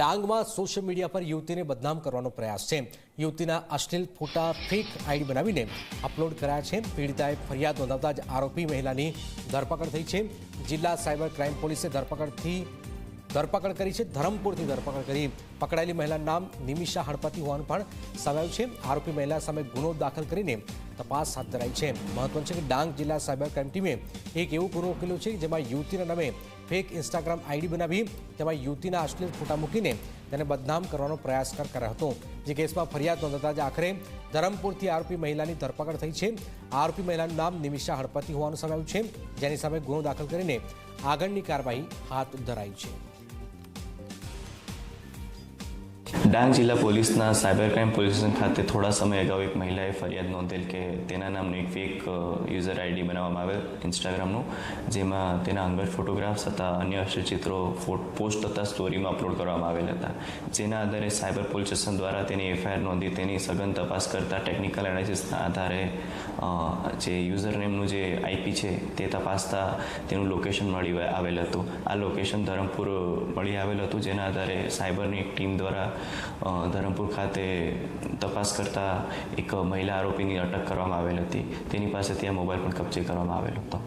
ડાંગમાં social media પર યુવતીને બદનામ કરવાનો પ્રયાસ છે. યુવતીના અશ્લીલ ફોટા ફેક આઈડી બનાવીને અપલોડ કરાયા છે. પીડિતાએ ફરિયાદ નોંધાવતા જ આરોપી મહિલાની ધરપકડ થઈ છે. જિલ્લા સાયબર ક્રાઇમ પોલીસે ધરપકડથી ધરપકડ કરી છે. ધરમપુરથી ધરપકડ કરી પકડાયેલી મહિલાનું નામ નિમિષા હળપતિ હોવાનું પણ સામે છે. આરોપી મહિલા સામે ગુનો દાખલ કરીને તપાસ હાથ ધરાઈ છે. મહત્વનું છે કે ડાંગ જિલ્લા સાયબર ક્રાઇમ ટીમે એક એવો ગુનો ઉકેલ્યો છે જેમાં યુવતીના નામે ફેક ઇન્સ્ટાગ્રામ આઈડી બનાવી તેમાં યુવતીના અશ્લીલ ફોટા મૂકીને તેને બદનામ કરવાનો પ્રયાસ કર, કર્યો હતો. જે કેસમાં ફરિયાદ નોંધાતા જ આખરે ધરમપુરથી આરોપી મહિલાની ધરપકડ થઈ છે. આરોપી મહિલાનું નામ નિમિષા હળપતિ હોવાનું સમાયું છે. જેની સામે ગુનો દાખલ કરીને આગળની કાર્યવાહી હાથ ધરાઈ છે. ડાંગ જિલ્લા પોલીસના સાયબર ક્રાઇમ પોલીસ સ્ટેશન ખાતે થોડા સમય અગાઉ એક મહિલાએ ફરિયાદ નોંધેલ કે તેના નામનું એક ફેક યુઝર આઈડી બનાવવામાં આવેલ ઇન્સ્ટાગ્રામનું જેમાં તેના અંગત ફોટોગ્રાફ્સ હતા અન્ય ચિત્રો પોસ્ટ તથા સ્ટોરીમાં અપલોડ કરવામાં આવેલ હતા. જેના આધારે સાયબર પોલીસ સ્ટેશન દ્વારા તેની એફઆઈઆર નોંધી તેની સઘન તપાસ કરતા ટેકનિકલ એનાલિસિસના આધારે જે યુઝર નેમનું જે આઈપી છે તે તપાસતા તેનું લોકેશન મળી આવેલ હતું. આ લોકેશન ધરમપુર મળી આવેલ હતું, જેના આધારે સાયબરની એક ટીમ દ્વારા ધરમપુર ખાતે તપાસ કરતા એક મહિલા આરોપીની અટક કરવામાં આવેલ હતી. તેની પાસેથી આ મોબાઈલ પણ કબજે કરવામાં આવેલ હતો.